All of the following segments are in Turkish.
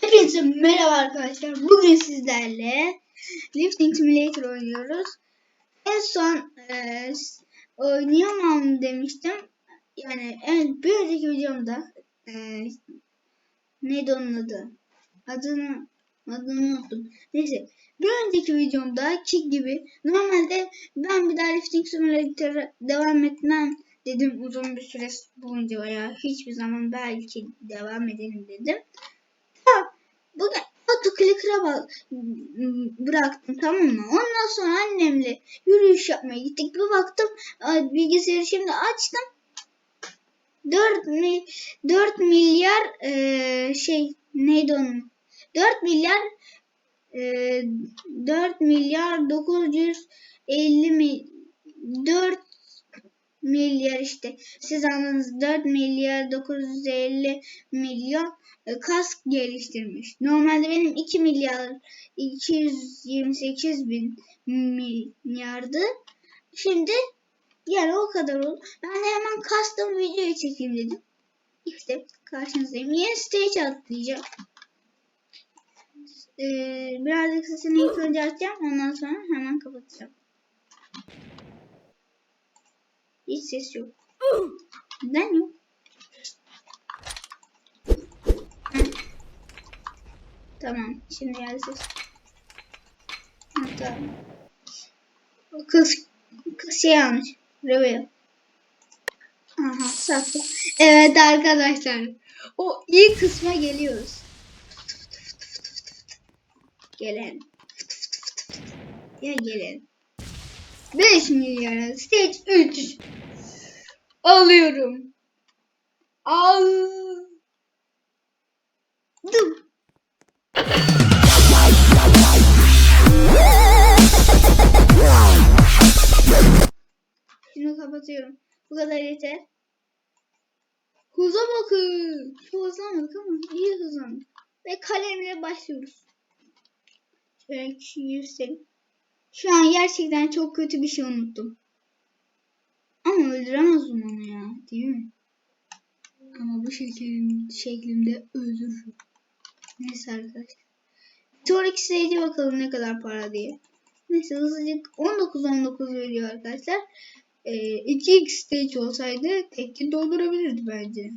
Hepinize merhaba arkadaşlar. Bugün sizlerle Lifting Simulator oynuyoruz. En son e, oynayamam demiştim. Yani evet, bir önceki videomda e, neydi onun adı? Adını adını unuttum. Neyse bir önceki videomda kick gibi normalde ben bir daha Lifting Simulator'a devam etmem dedim uzun bir süre boyunca veya hiçbir zaman belki devam edelim dedim. Bugün autoclicker'a bak bıraktım tamam mı? Ondan sonra annemle yürüyüş yapmaya gittik. Bir baktım ay, bilgisayarı şimdi açtım. 4, mi, 4 milyar eee, şey neydi onun? 4 milyar eee 4 milyar 950 mi 4 milyar işte siz anladınız 4 milyar 950 milyon e, kask geliştirmiş. Normalde benim 2 milyar 228 bin milyardı. Şimdi yani o kadar oldu. Ben de hemen custom videoyu çekeyim dedim. İşte karşınızdayım. Yeni stage atlayacağım. Ee, birazcık sesini ilk önce açacağım. Ondan sonra hemen kapatacağım. Hiç ses yok. Neden yok? Tamam. Şimdi geldi ses. Ha, tamam. O kız, kız şey almış. Reveo. Aha sattı. Evet arkadaşlar. O iyi kısma geliyoruz. Gelen. Ya gelen. 5 milyara stage 3 alıyorum. Aldım. Şunu kapatıyorum. Bu kadar yeter. Hıza bakın. Çok hızlanmadık ama iyi hızlandık. Ve kalemle başlıyoruz. Şöyle yürüselim. Şu an gerçekten çok kötü bir şey unuttum. Ama öldüremezdim onu ya. Değil mi? Ama bu şeklim, şeklimde öldürürüm. Neyse arkadaşlar. Sonraki stage'e bakalım ne kadar para diye. Neyse hızlıca 19-19 veriyor arkadaşlar. Ee, 2x stage olsaydı tekli doldurabilirdi bence.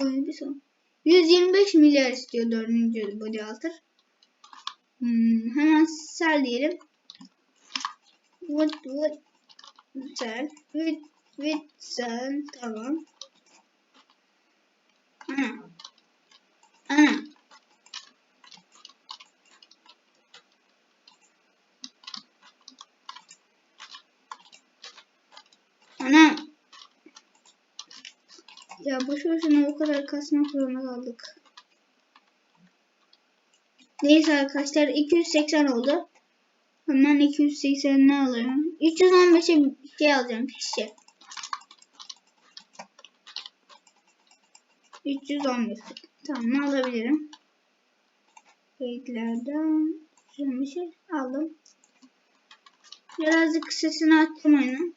Öyle bir son. 125 milyar istiyor 4. body alter. Hmm, hemen sell diyelim. What what sell with sell tamam. Ana. Ana. Ana. Ya boş boşuna o kadar kasmak zorunda kaldık. Neyse arkadaşlar 280 oldu. Hemen 280 ne alıyorum? 315'e bir şey alacağım pişe. 315. Tamam ne alabilirim? Kayıtlardan şöyle bir şey aldım. Birazcık sesini açtım oyunu.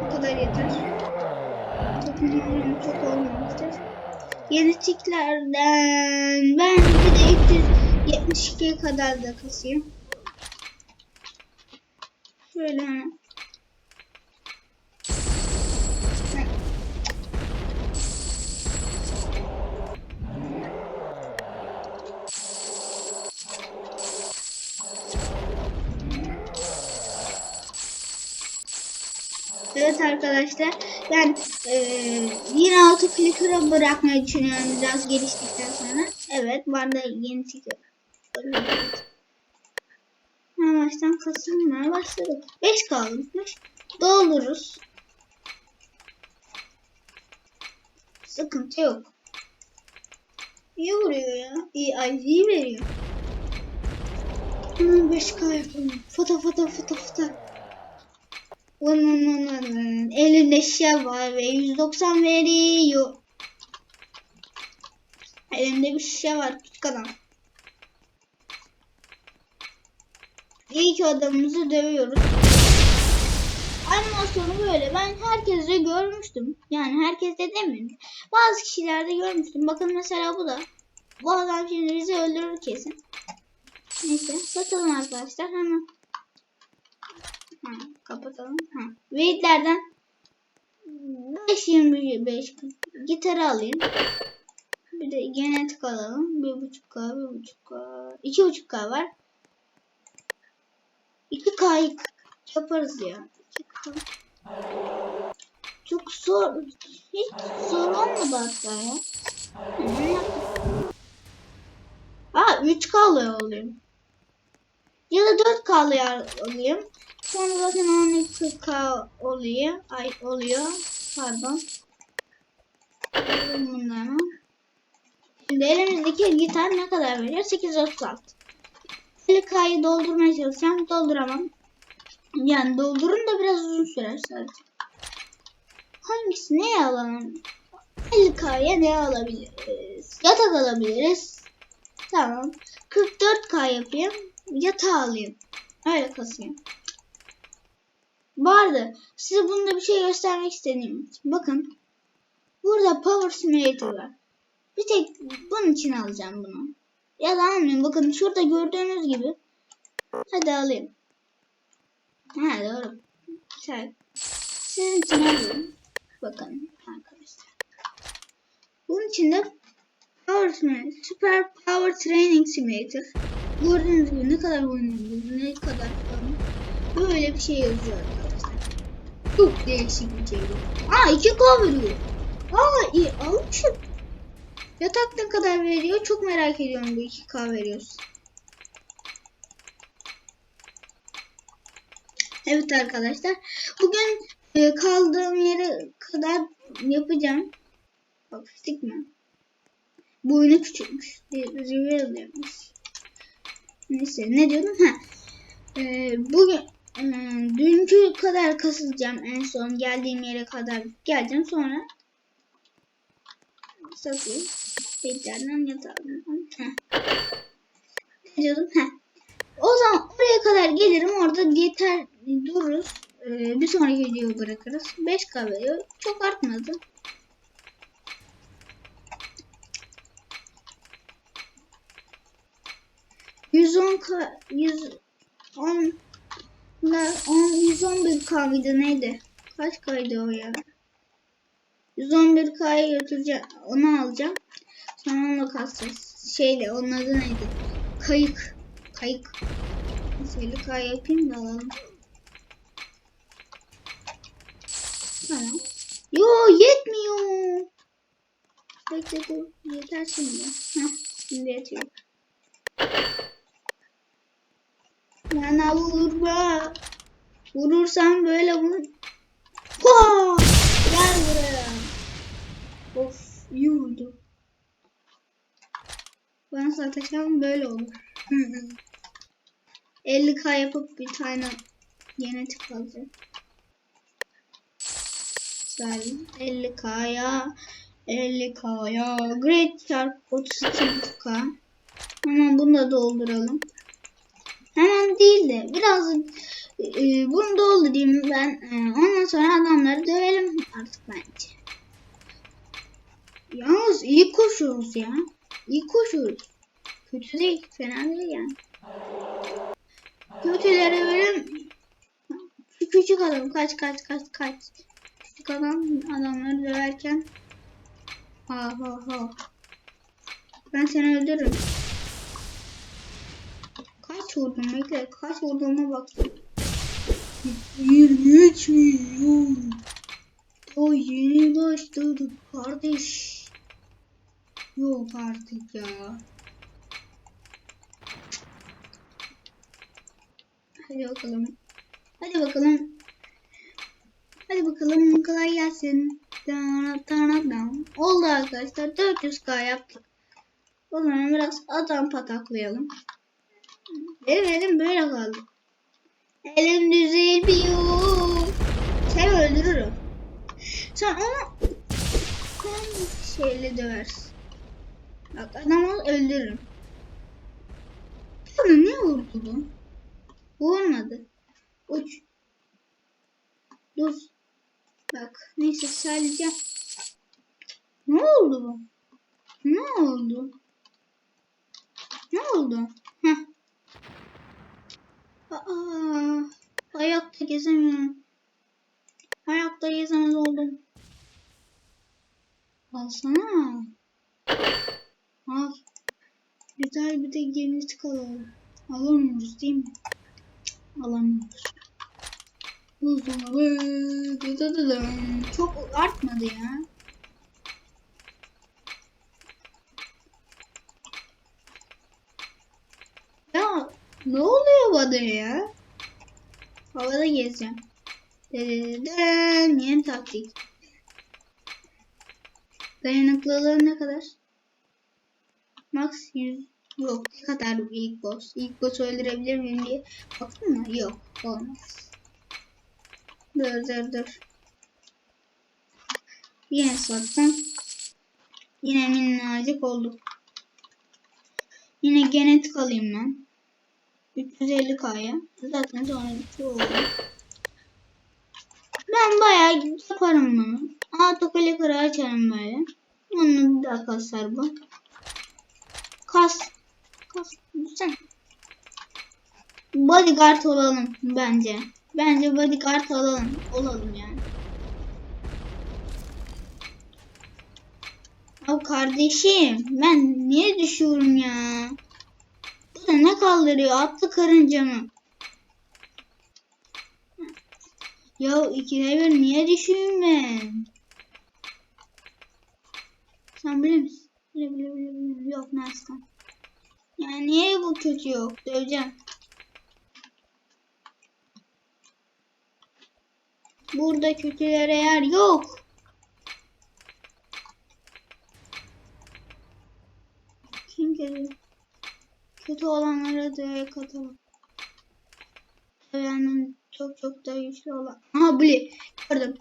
Bu kadar yeter. Müziğim çok olmamıştır. Yeni tiklerden ben bir 372'ye kadar da kasayım. Şöyle hemen. Evet arkadaşlar ben eee yine autoclicker'a bırakmayı düşünüyorum biraz geliştikten sonra. Evet de yeni ticker. Yavaştan kasılmaya başladık. 5 kalmış. Doldururuz. Sıkıntı yok. İyi vuruyor ya. İyi, iyi veriyor. Hemen 5K yapalım. Foto foto foto foto. Elinde şişe var ve 190 veriyor. Elimde bir şişe var. Tut kadar. İlk adamımızı dövüyoruz. animasyonu böyle. Ben herkeste görmüştüm. Yani herkeste demeyeyim. Bazı kişilerde görmüştüm. Bakın mesela bu da. Bu adam şimdi bizi öldürür kesin. Neyse bakalım arkadaşlar hemen. Ha, kapatalım. Ha. Weight'lerden 5.25 gitarı alayım. Bir de genetik alalım. 1.5K, 1.5K, 2.5K var. 2K yaparız ya. 2K. Çok zor. Hiç zor olmadı hatta ya. Aa 3K alıyor olayım. Ya da 4K alayım. Sonra zaten 12K oluyor. Ay oluyor. Pardon. Şimdi elimizdeki gitar ne kadar veriyor? 836. 50K'yı doldurmaya çalışacağım. Dolduramam. Yani doldurun da biraz uzun sürer sadece. Hangisi ne alalım? 50K'ya ne alabiliriz? Yatak alabiliriz. Tamam. 44K yapayım. Yatağı alayım. Öyle kasayım. Vardı. Size bunda bir şey göstermek istediğim. Bakın. Burada Power Simulator var. Bir tek bunun için alacağım bunu. Ya da almayayım. Bakın şurada gördüğünüz gibi. Hadi alayım. Ha doğru. Güzel. Sizin için alıyorum. Bakın arkadaşlar. Bunun içinde Power Super Power Training Simulator. Gördüğünüz gibi ne kadar oynanıyor, ne kadar falan. Böyle bir şey yazıyor arkadaşlar. Çok değişik bir şey. Aa 2K veriyor. Aa iyi almışım. Yatak ne kadar veriyor? Çok merak ediyorum bu 2K veriyorsun. Evet arkadaşlar. Bugün e, kaldığım yere kadar yapacağım. Bak mi? Boynu küçülmüş. Reveal yapmış. Neyse ne diyordum? Ha. E, bugün e, dünkü kadar kasılacağım en son geldiğim yere kadar geleceğim sonra satayım. Yatalım. Heh. Ne diyordum? Heh. O zaman oraya kadar gelirim. Orada yeter dururuz. Ee, bir sonraki videoyu bırakırız. 5K veriyor. Çok artmadı. %10 K 110 10 111 K mıydı neydi? Kaç K'ydı o ya? 111K'ya götüreceğim. Onu alacağım. Sonra kasacağız. Şeyle onun adı neydi? Kayık. Kayık. 50K yapayım da alalım. Tamam. Yo yetmiyor. Bekle dur. Yeter şimdi. Heh, şimdi yetiyor. Bana vurma. Vurursam böyle vur. Ho! Gel buraya. Of iyi. Bana sataşan böyle olur. 50k yapıp bir tane genetik alacağım. Güzel. 50k'ya 50k'ya Great Shark 32k Hemen bunu da dolduralım. Hemen değil de biraz e, bunu doldurayım ben. E, ondan sonra adamları dövelim artık bence. Yalnız iyi koşuyoruz ya. İyi koşuyoruz. Kötü değil. Fena değil yani. Kötülere verin. Şu küçük adam kaç kaç kaç kaç. Küçük adam adamları döverken. Ha ha ha. Ben seni öldürürüm. Kaç vurdum bekle. Kaç vurduğuma bak. 23 milyon. O yeni başladık kardeş. Yok artık ya. Hadi bakalım. Hadi bakalım. Hadi bakalım kolay gelsin. Oldu arkadaşlar. 400k yaptık. O zaman biraz adam pataklayalım. Benim elim böyle kaldı. Elim düzelmiyor. Seni öldürürüm. Sen onu sen şeyle döversin. Bak adamı öldürürüm. Bana ne vurdu bu? Vurmadı. Uç. Dur. Bak neyse sadece. Ne oldu bu? Ne oldu? Ne oldu? Heh. Aa, hayatta gezemiyorum. Hayatta gezemez oldum. Alsana. Güzel bir de genetik alalım. Alamıyoruz değil mi? Alamıyoruz. Buzdolabı. Çok artmadı ya. Ya ne oluyor bana ya? Havada gezeceğim. Dededen yeni taktik. Dayanıklılığı ne kadar? Max 100 yok. Ne kadar bu ilk boss? İlk boss öldürebilir miyim diye baktın mı? Yok. Olmaz. Dur dur dur. Yine sattım. Yine minnacık olduk. Yine genetik alayım ben. 350k'ya. Zaten sonra oldu. Ben bayağı yaparım bunu. Autoclicker'ı açarım böyle. Onu da kasar bu. Kas. Kas. Sen. Bodyguard olalım bence. Bence bodyguard olalım. Olalım yani. Ya kardeşim ben niye düşüyorum ya? Bu da ne kaldırıyor? Atlı karınca mı? Ya ikide bir niye düşüyorum ben? Sen bilir misin? Bile bile bile bile. Yok Nazkan. Yani niye bu kötü yok? Döveceğim. Burada kötülere yer yok. Kim geliyor? Kötü olanlara da katalım. Yani çok çok da güçlü olan. Aha Bli. Gördüm.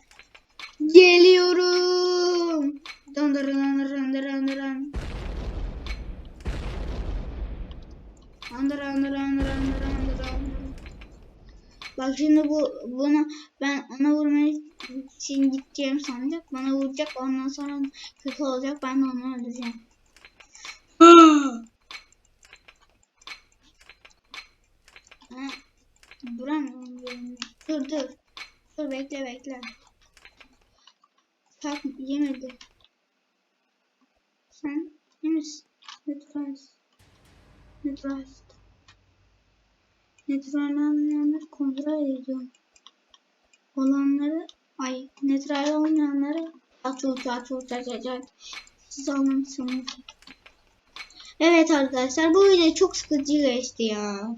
Geliyorum. Dandır dandır dandır dandır dandır dandır dandır dandır. Bak şimdi bu buna ben ona vurmaya için gideceğim sanacak. Bana vuracak ondan sonra kötü olacak. Ben de onu öldüreceğim. Duramıyorum. Dur dur. Dur bekle bekle. Tak yemedi. Sen iyi misin? Netral'ı olmayanları kontrol ediyorum. Olanları ay netral olmayanları aç uç aç uç aç aç. Siz anlamışsınız. Evet arkadaşlar bu video çok sıkıcı geçti ya.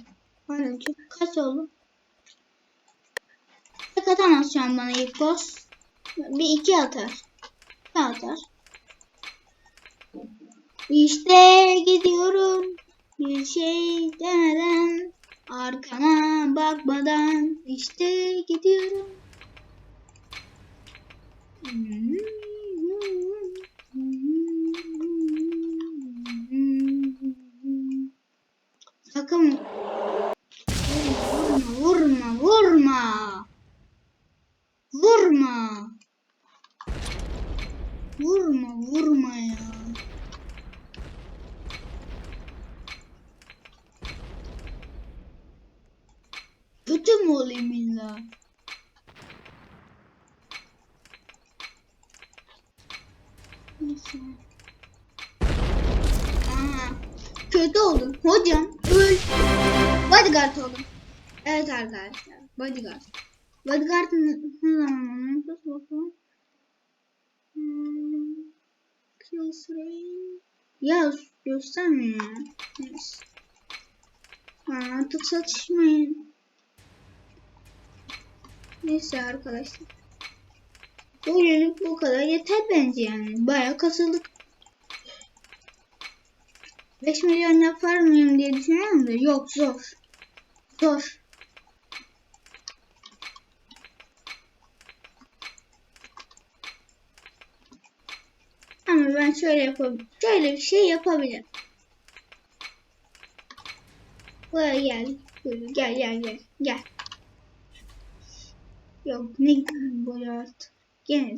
Aynen çok kaç oldu? Tek atamaz şu an bana ilk boss. Bir iki atar. İki atar. İşte gidiyorum. Bir şey demeden arkana bakmadan işte gidiyorum. Sakın vurma vurma vurma vurma vurma vurma ya. Mü olayım illa? Neyse. Aa, kötü oldum. Hocam öl. Bodyguard oldum. Evet arkadaşlar. Bodyguard. Bodyguard ne ne zaman yapıyoruz bakalım. Hmm. Kill rate. Ya göstermiyor. Neyse. Aa, artık satışmayın. Neyse arkadaşlar. Bugünlük bu kadar yeter bence yani. Bayağı kasıldık. 5 milyon yapar mıyım diye düşünüyorum da yok zor. Zor. Ama ben şöyle yapabilirim. Şöyle bir şey yapabilirim. Buraya gel. Gel gel gel. Gel. Yok ne buraya at. Gene.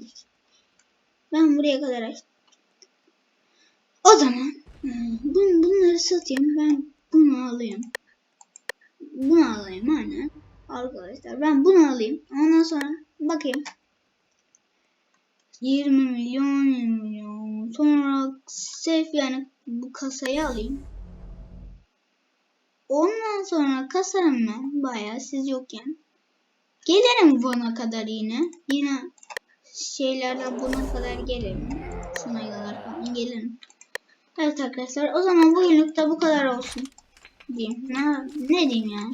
Ben buraya kadar açtım. O zaman e, bun, bunları satayım. Ben bunu alayım. Bunu alayım aynen. Arkadaşlar ben bunu alayım. Ondan sonra bakayım. 20 milyon 20 milyon. Sonra safe yani bu kasayı alayım. Ondan sonra kasarım ben bayağı siz yokken. Gelirim buna kadar yine. Yine şeylerden buna kadar gelirim. Sunaylar falan gelirim. Evet arkadaşlar o zaman bugünlük de bu kadar olsun. Diyeyim. Ne, ne diyeyim ya?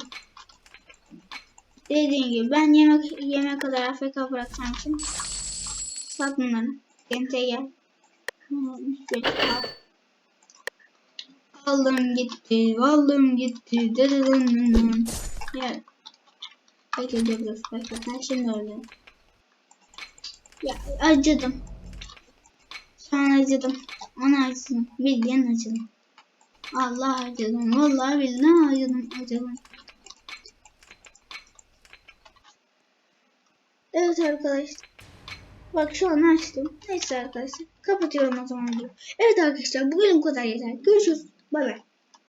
Dediğim gibi ben yemek yemek kadar AFK bırakacağım için sat bunları. Kente gel. Aldım gitti, aldım gitti. Dedededededed. Gel. Bekle dur. Bekle. Ben şimdi öyle. Ya acıdım. Şu an acıdım. Ona acıdım. Bildiğin acıdım. Allah acıdım. Vallahi billahi acıdım. Acıdım. Evet arkadaşlar. Bak şu an açtım. Neyse arkadaşlar. Kapatıyorum o zaman. Evet arkadaşlar bugün bu kadar yeter. Görüşürüz. Bay bay.